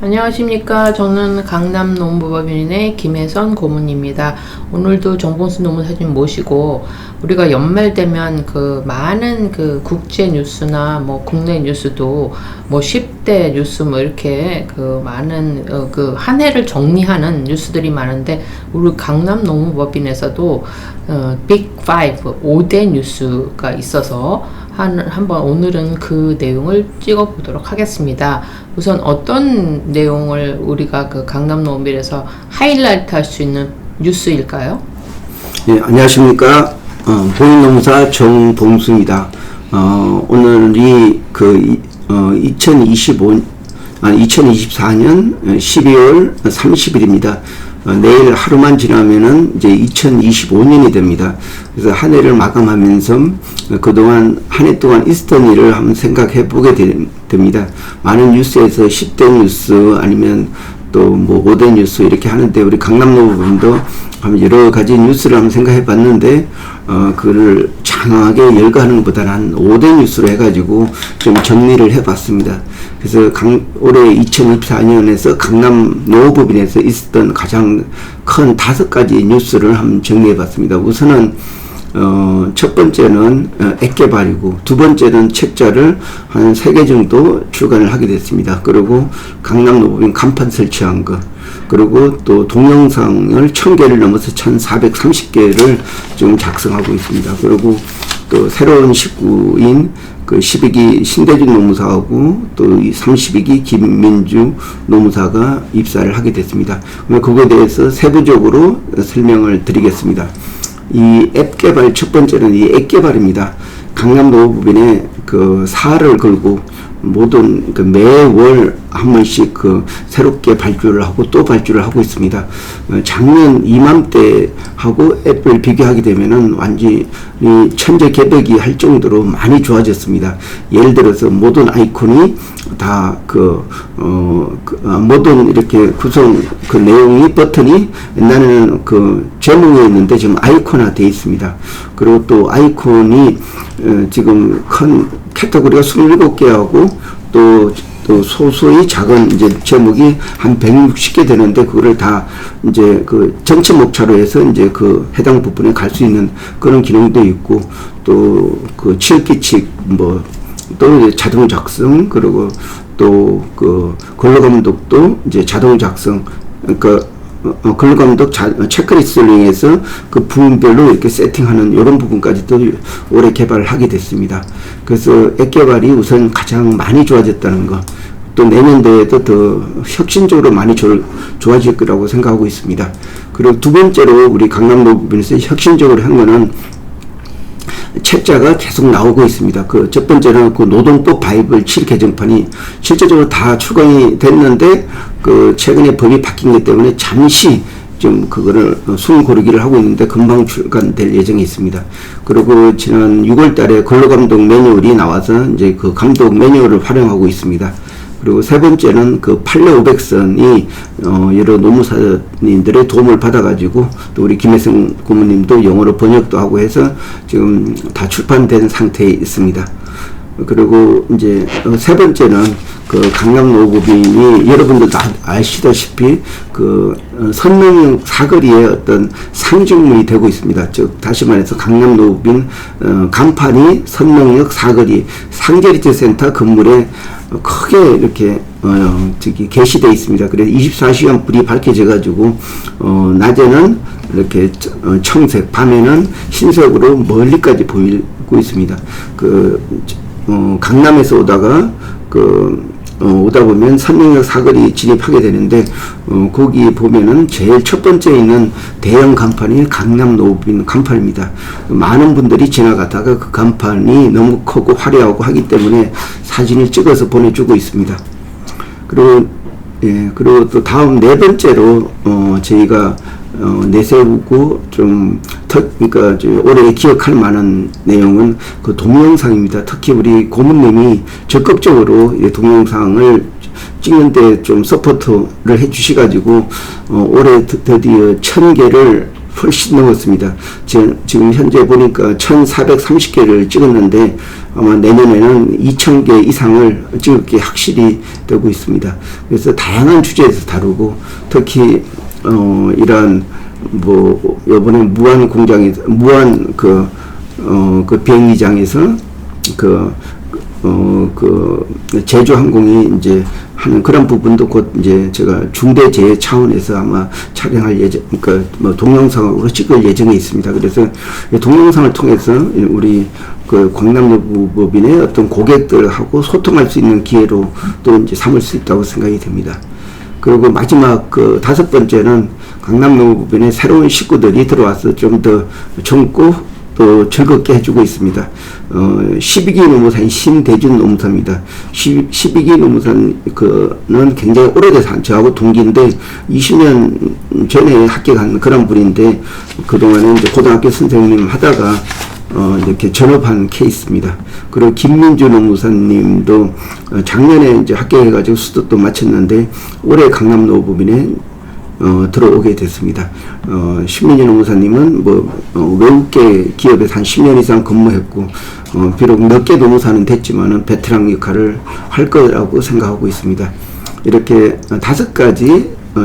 안녕하십니까. 저는 강남 농부법인의 김혜선 고문입니다. 오늘도 정봉수 노무사님 모시고 우리가 연말 되면 그 많은 그 국제 뉴스나 뭐 국내 뉴스도 뭐 10대 뉴스 뭐 이렇게 그 많은 어 그한 해를 정리하는 뉴스들이 많은데 우리 강남 농부법인에서도 어 빅 5, 5대 뉴스가 있어서 한, 한번 오늘은 그 내용을 찍어 보도록 하겠습니다. 우선 어떤 내용을 우리가 그 강남 노밀에서 하이라이트 할 수 있는 뉴스일까요? 예, 안녕하십니까. 어, 보인농사 정봉수입니다. 어, 오늘이 그, 이- 어, 2025, 아, 2024년 12월 30일입니다. 어, 내일 하루만 지나면은 이제 2025년이 됩니다. 그래서 한 해를 마감하면서 어, 그동안 한 해 동안 있었던 일을 한번 생각해 보게 되- 됩니다. 많은 뉴스에서 10대 뉴스 아니면 또뭐 5대 뉴스 이렇게 하는데 우리 강남로 부분도 한번 여러 가지 뉴스를 한번 생각해 봤는데 어 그를 장황하게 열거하는 것보다는 한 5대 뉴스로 해가지고 좀 정리를 해 봤습니다. 그래서 강, 올해 2024년에서 강남 노법인에서 있었던 가장 큰 다섯 가지 뉴스를 한번 정리해 봤습니다. 우선은 어, 첫 번째는 어, 앱 개발이고 두 번째는 책자를 한 세 개 정도 출간을 하게 됐습니다. 그리고 강남 노법인 간판 설치한 거 그리고 또 동영상을 천 개를 넘어서 1430개를 지금 작성하고 있습니다. 그리고 또 새로운 식구인 그 12기 신대중 노무사하고 또 32기 김민주 노무사가 입사를 하게 됐습니다. 그거에 대해서 세부적으로 설명을 드리겠습니다. 이 앱 개발 첫 번째는 이 앱 개발입니다. 강남 노부빈에 그 사활을 걸고 모든 그 매월 한 번씩 그 새롭게 발주를 하고 또 발주를 하고 있습니다. 어, 작년 이맘때 하고 앱을 비교하게 되면은 완전히 천재 개벽이 할 정도로 많이 좋아졌습니다. 예를 들어서 모든 아이콘이 다그 어, 그, 아, 모든 이렇게 구성 그 내용이 버튼이 옛날에는 그 제목에 있는데 지금 아이콘화 되어 있습니다. 그리고 또 아이콘이 어, 지금 큰 카테고리가 27개 하고 또, 또 소수의 작은 이제 제목이 한 160개 되는데 그거를 다 이제 그 전체 목차로 해서 이제 그 해당 부분에 갈 수 있는 그런 기능도 있고 또그 치읓기칙 뭐 또 자동 작성 그리고 또 그 근로 감독도 이제 자동 작성 그러니까 어, 어, 근로 감독 자, 체크리스트를 이용해서 그 부분별로 이렇게 세팅하는 이런 부분까지도 올해 개발을 하게 됐습니다. 그래서 앱 개발이 우선 가장 많이 좋아졌다는 거. 또 내년도에도 더 혁신적으로 많이 조, 좋아질 거라고 생각하고 있습니다. 그리고 두 번째로 우리 강남도 부분에서 혁신적으로 한 거는 책자가 계속 나오고 있습니다. 그 첫 번째는 그 노동법 바이블 7 개정판이 실제적으로 다 출간이 됐는데 그 최근에 법이 바뀐 것 때문에 잠시 좀 그거를 숨 고르기를 하고 있는데 금방 출간될 예정이 있습니다. 그리고 지난 6월 달에 근로감독 매뉴얼이 나와서 이제 그 감독 매뉴얼을 활용하고 있습니다. 그리고 세 번째는 그 500선이 어 여러 노무사님들의 도움을 받아가지고 또 우리 김혜성 고모님도 영어로 번역도 하고 해서 지금 다 출판된 상태에 있습니다. 그리고 이제 어, 세 번째는 그 강남 노부빈이 여러분들 다 아시다시피 그 어, 선릉 사거리의 어떤 상징물이 되고 있습니다. 즉 다시 말해서 강남 노부빈 어, 간판이 선릉역 사거리 상계리트 센터 건물에 어, 크게 이렇게 어 저기 게시되어 있습니다. 그래서 24시간 불이 밝혀져 가지고 어 낮에는 이렇게 저- 어, 청색, 밤에는 흰색으로 멀리까지 보이고 있습니다. 그 어, 강남에서 오다가 그 어, 오다 보면 선릉역 사거리 진입하게 되는데 어, 거기 보면은 제일 첫 번째 있는 대형 간판이 강남 노빈 간판입니다. 많은 분들이 지나가다가 그 간판이 너무 크고 화려하고 하기 때문에 사진을 찍어서 보내주고 있습니다. 그리고 예 그리고 또 다음 네 번째로 어 저희가 어 내세우고 좀特, 그러니까 저 올해 기억할 만한 내용은 그 동영상입니다. 특히 우리 고문님이 적극적으로 이 동영상을 찍는 데 좀 서포트를 해주시가지고 어 올해 드- 드디어 천 개를 훨씬 넘었습니다. 지금, 지금 현재 보니까 1430개를 찍었는데 아마 내년에는 2000개 이상을 찍을 게 확실히 되고 있습니다. 그래서 다양한 주제에서 다루고 특히 어, 이러한 뭐 이번에 무한 공장에 무한 그 어, 그 비행기장에서 그, 어, 그, 제주 항공이 이제 하는 그런 부분도 곧 이제 제가 중대재해 차원에서 아마 촬영할 예정, 그러니까 뭐 동영상으로 찍을 예정에 있습니다. 그래서 이 동영상을 통해서 우리 그 광남노부법인의 어떤 고객들하고 소통할 수 있는 기회로 또 이제 삼을 수 있다고 생각이 됩니다. 그리고 마지막 그 다섯 번째는 강남노부변의 새로운 식구들이 들어와서 좀 더 젊고 또 즐겁게 해주고 있습니다. 어, 12기 노무사인 신대준 노무사입니다. 12, 12기 노무사는 그는 굉장히 오래돼서 한- 저하고 동기인데 20년 전에 합격한 그런 분인데 그동안에 이제 고등학교 선생님 하다가 어, 이렇게 전업한 케이스입니다. 그리고 김민주 노무사님도 어, 작년에 이제 합격해가지고 수도도 마쳤는데 올해 강남 노부빈에 어, 들어오게 됐습니다. 어, 신민희 노무사님은 뭐 어, 외국계 기업에서 한 10년 이상 근무했고 어, 비록 몇 개 노무사는 됐지만은 베테랑 역할을 할 거라고 생각하고 있습니다. 이렇게 어, 다섯 가지 어,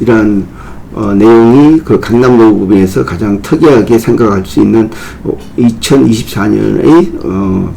이러한 어, 내용이 그 강남노부빈에서 가장 특이하게 생각할 수 있는 2024년의 어,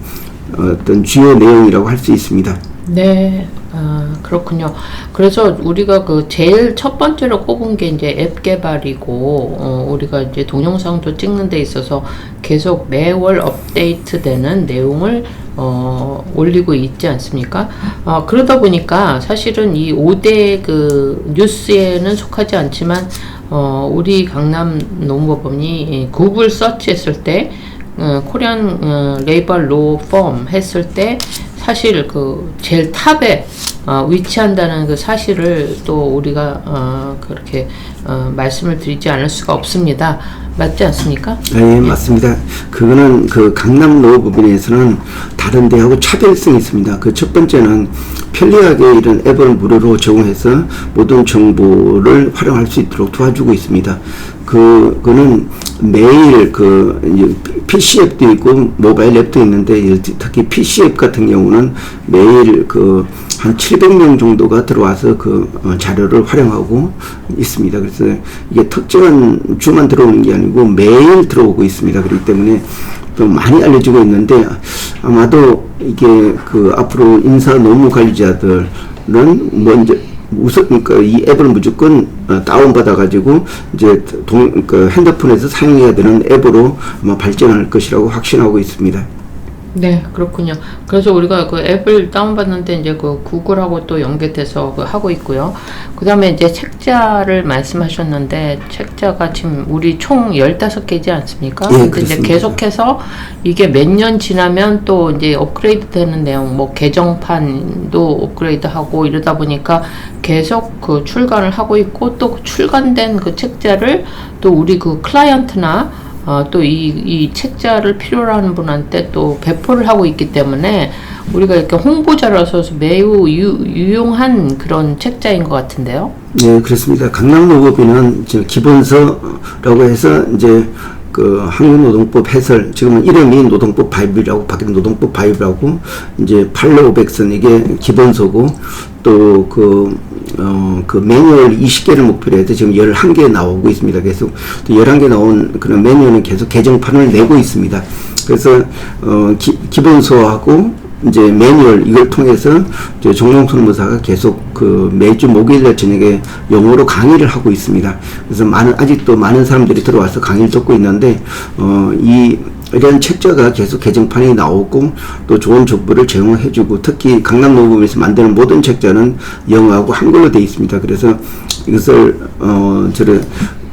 어떤 주요 내용이라고 할 수 있습니다. 네, 아, 그렇군요. 그래서 우리가 그 제일 첫 번째로 꼽은 게 이제 앱 개발이고, 어, 우리가 이제 동영상도 찍는 데 있어서 계속 매월 업데이트 되는 내용을 어, 올리고 있지 않습니까? 어, 그러다 보니까 사실은 이 5대 그 뉴스에는 속하지 않지만, 어, 우리 강남 노무법원이 이 구글 서치했을 때, 어, 코리안 어, 레이버 로 펌 했을 때 사실 그 제일 탑에 어, 위치한다는 그 사실을 또 우리가 어, 그렇게 어, 말씀을 드리지 않을 수가 없습니다. 맞지 않습니까? 네, 맞습니다. 그거는 그 강남 노부빈에서는 다른 데하고 차별성이 있습니다. 그 첫 번째는 편리하게 이런 앱을 무료로 제공해서 모든 정보를 활용할 수 있도록 도와주고 있습니다. 그, 그는 매일 그, PC 앱도 있고 모바일 앱도 있는데 특히 PC 앱 같은 경우는 매일 그 한 700명 정도가 들어와서 그 어, 자료를 활용하고 있습니다. 그래서 이게 특정한 주만 들어오는 게 아니고 매일 들어오고 있습니다. 그렇기 때문에 또 많이 알려지고 있는데 아마도 이게 그 앞으로 인사 노무 관리자들은 먼저 우선 그러니까 이 앱을 무조건 어, 다운 받아 가지고 이제 동, 그 핸드폰에서 사용해야 되는 앱으로 아마 발전할 것이라고 확신하고 있습니다. 네, 그렇군요. 그래서 우리가 그 앱을 다운받는데 이제 그 구글하고 또 연계돼서 그 하고 있고요. 그 다음에 이제 책자를 말씀하셨는데, 책자가 지금 우리 총 15개지 않습니까? 예, 근데 이제 그렇습니다. 계속해서 이게 몇 년 지나면 또 이제 업그레이드 되는 내용, 뭐 개정판도 업그레이드 하고 이러다 보니까 계속 그 출간을 하고 있고 또그 출간된 그 책자를 또 우리 그 클라이언트나 어, 또이 이 책자를 필요로 하는 분한테 또 배포를 하고 있기 때문에 우리가 이렇게 홍보자로서 매우 유, 유용한 그런 책자인 것 같은데요. 네, 그렇습니다. 이제 기본서라고 해서 이제 그 한국노동법 해설 지금은 이름이 노동법 바이블이라고 바뀐 노동법 바이블하고 이제 8,500선 이게 기본서고 또그 어, 그 매뉴얼 20개를 목표로 해서 지금 11개 나오고 있습니다. 계속 또 11개 나온 그런 매뉴얼은 계속 개정판을 내고 있습니다. 그래서 어, 기, 기본서하고 이제 매뉴얼 이걸 통해서 이제 정용선 무사가 계속 그 매주 목요일날 저녁에 영어로 강의를 하고 있습니다. 그래서 많은 아직도 많은 사람들이 들어와서 강의를 듣고 있는데 어이 이런 책자가 계속 개정판이 나오고 또 좋은 정보를 제공해주고 특히 강남노부에서 만드는 모든 책자는 영어하고 한글로 되어 있습니다. 그래서 이것을 어 저를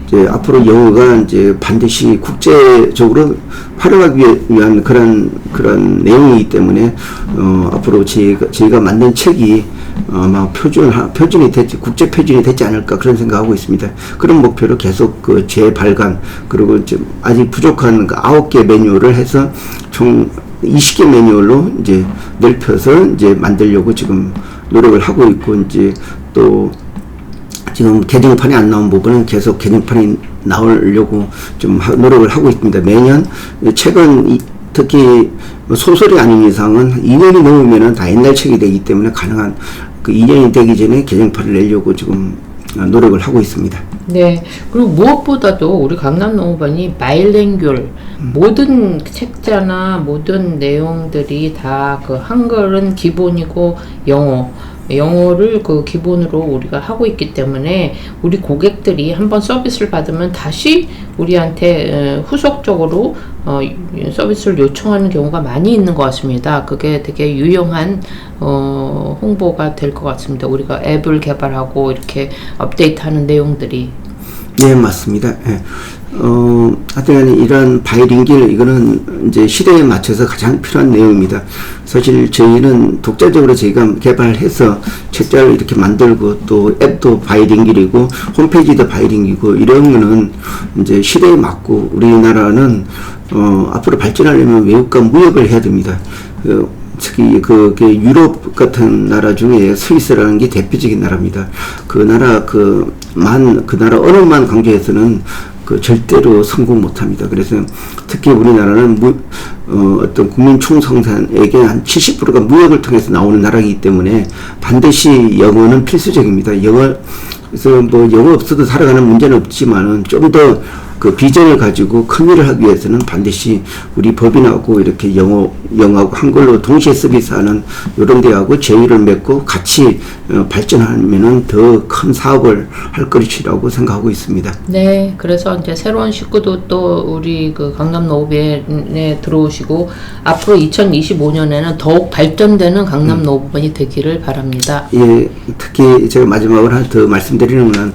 이제 앞으로 영어가 이제 반드시 국제적으로 활용하기 위한 그런 그런 내용이기 때문에 어 앞으로 저희가 저희가 만든 책이 아마 표준 표준이 됐지 국제 표준이 되지 않을까 그런 생각하고 있습니다. 그런 목표로 계속 그 재발간 그리고 좀 아직 부족한 그 아홉 개 매뉴얼을 해서 총 20개 매뉴얼로 이제 넓혀서 이제 만들려고 지금 노력을 하고 있고 이제 또 지금 개정판이 안 나온 부분은 계속 개정판이 나오려고 좀 하- 노력을 하고 있습니다. 매년 최근 이- 특히 뭐 소설이 아닌 이상은 2년이 넘으면은 다 옛날 책이 되기 때문에 가능한 그 2년이 되기 전에 개정판을 내려고 지금 어, 노력을 하고 있습니다. 네. 그리고 무엇보다도 우리 강남 농업원이 바일랭귤 모든 책자나 모든 내용들이 다 그 한글은 기본이고 영어 영어를 그 기본으로 우리가 하고 있기 때문에 우리 고객들이 한번 서비스를 받으면 다시 우리한테 어, 후속적으로 어, 이- 서비스를 요청하는 경우가 많이 있는 것 같습니다. 그게 되게 유용한 어, 홍보가 될 것 같습니다. 우리가 앱을 개발하고 이렇게 업데이트하는 내용들이 네, 맞습니다. 예. 어, 하여튼 이런 바이링길 이거는 이제 시대에 맞춰서 가장 필요한 내용입니다. 사실 저희는 독자적으로 저희가 개발해서 책자를 이렇게 만들고 또 앱도 바이링길이고 홈페이지도 바이링이고 이런 거는 이제 시대에 맞고 우리나라는 어, 앞으로 발전하려면 외국과 무역을 해야 됩니다. 그, 특히 그게 유럽 같은 나라 중에 스위스라는 게 대표적인 나라입니다. 그 나라 그 만 그 나라 언어만 강조해서는 그 절대로 성공 못합니다. 그래서 특히 우리나라는 무, 어, 어떤 국민 총생산에게 한 70%가 무역을 통해서 나오는 나라이기 때문에 반드시 영어는 필수적입니다. 영어 그래서 뭐 영어 없어도 살아가는 문제는 없지만은 좀더 그 비전을 가지고 큰 일을 하기 위해서는 반드시 우리 법인하고 이렇게 영어, 영어하고 한글로 동시에 서비스하는 이런 데하고 제휴를 맺고 같이 어, 발전하면은 더 큰 사업을 할 것이라고 생각하고 있습니다. 네, 그래서 이제 새로운 식구도 또 우리 그 강남 노업에 들어오시고 앞으로 2025년에는 더욱 발전되는 강남 노업원이 되기를 바랍니다. 예, 특히 제가 마지막으로 하나 더 말씀드리는 건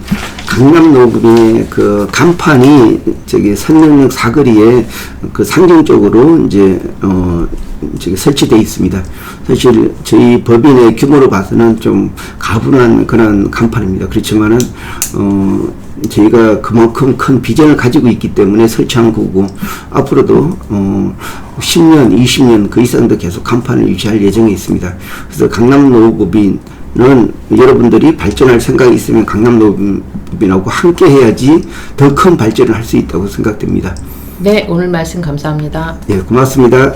강남 노블의 그 간판이 저기 선릉역 사거리에 그 상징적으로 이제 어 저기 설치되어 있습니다. 사실 저희 법인의 규모로 봐서는 좀 가분한 그런 간판입니다. 그렇지만은 어 저희가 그만큼 큰 비전을 가지고 있기 때문에 설치한 거고 앞으로도 어 10년, 20년 그 이상도 계속 간판을 유지할 예정에 있습니다. 그래서 강남 노업법인 는 여러분들이 발전할 생각이 있으면 강남노업인하고 함께 해야지 더 큰 발전을 할 수 있다고 생각됩니다. 네, 오늘 말씀 감사합니다. 예, 고맙습니다.